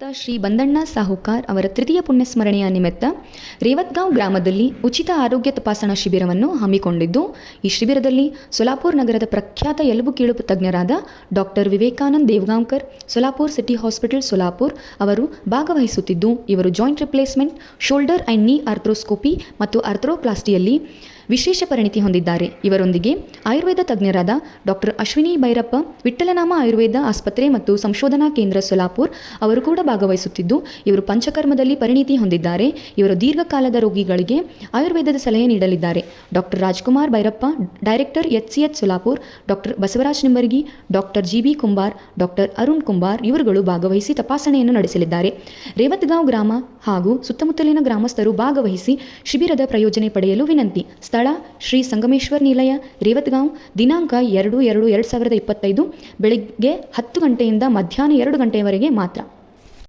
ಶ್ರೀ ಬಂದಣ್ಣ ಸಾಹುಕಾರ್ ಅವರ ತೃತೀಯ ಪುಣ್ಯಸ್ಮರಣೆಯ ನಿಮಿತ್ತ ರೇವತ್ಗಾಂವ್ ಗ್ರಾಮದಲ್ಲಿ ಉಚಿತ ಆರೋಗ್ಯ ತಪಾಸಣಾ ಶಿಬಿರವನ್ನು ಹಮ್ಮಿಕೊಂಡಿದ್ದು, ಈ ಶಿಬಿರದಲ್ಲಿ ಸೊಲಾಪುರ್ ನಗರದ ಪ್ರಖ್ಯಾತ ಎಲುಬು ಕೀಳು ತಜ್ಞರಾದ doctor Vivekanand Devgaonkar, Solapur city hospital Solapur ಅವರು ಭಾಗವಹಿಸುತ್ತಿದ್ದು, ಇವರು joint replacement, shoulder and knee arthroscopy ಮತ್ತು ಆರ್ಥ್ರೋಪ್ಲಾಸ್ಟಿಯಲ್ಲಿ ವಿಶೇಷ ಪರಿಣಿತಿ ಹೊಂದಿದ್ದಾರೆ. ಇವರೊಂದಿಗೆ ಆಯುರ್ವೇದ ತಜ್ಞರಾದ ಡಾಕ್ಟರ್ ಅಶ್ವಿನಿ ಭೈರಪ್ಪ ವಿಠಲನಾಮ ಆಯುರ್ವೇದ ಆಸ್ಪತ್ರೆ ಮತ್ತು ಸಂಶೋಧನಾ ಕೇಂದ್ರ ಸೊಲಾಪುರ್ ಅವರು ಕೂಡ ಭಾಗವಹಿಸುತ್ತಿದ್ದು, ಇವರು ಪಂಚಕರ್ಮದಲ್ಲಿ ಪರಿಣಿತಿ ಹೊಂದಿದ್ದಾರೆ. ಇವರು ದೀರ್ಘಕಾಲದ ರೋಗಿಗಳಿಗೆ ಆಯುರ್ವೇದದ ಸಲಹೆ ನೀಡಲಿದ್ದಾರೆ. Doctor Rajkumar Bhairappa director H C H Solapur doctor Basavaraj Nimbargi doctor G B Kumbar doctor Arun Kumbar ಇವರುಗಳು ಭಾಗವಹಿಸಿ ತಪಾಸಣೆಯನ್ನು ನಡೆಸಲಿದ್ದಾರೆ. ರೇವತ್ಗಾಂವ್ ಗ್ರಾಮ ಹಾಗೂ ಸುತ್ತಮುತ್ತಲಿನ ಗ್ರಾಮಸ್ಥರು ಭಾಗವಹಿಸಿ ಶಿಬಿರದ ಪ್ರಯೋಜನೆ ಪಡೆಯಲು ವಿನಂತಿ. ಸ್ಥಳ ಶ್ರೀ ಸಂಗಮೇಶ್ವರ್ ನಿಲಯ, ರೇವತ್ಗಾಂವ್, ದಿನಾಂಕ ಎರಡು ಎರಡು ಎರಡು ಸಾವಿರದ ಇಪ್ಪತ್ತೈದು, ಬೆಳಿಗ್ಗೆ ಹತ್ತು ಗಂಟೆಯಿಂದ ಮಧ್ಯಾಹ್ನ ಎರಡು ಗಂಟೆಯವರೆಗೆ ಮಾತ್ರ.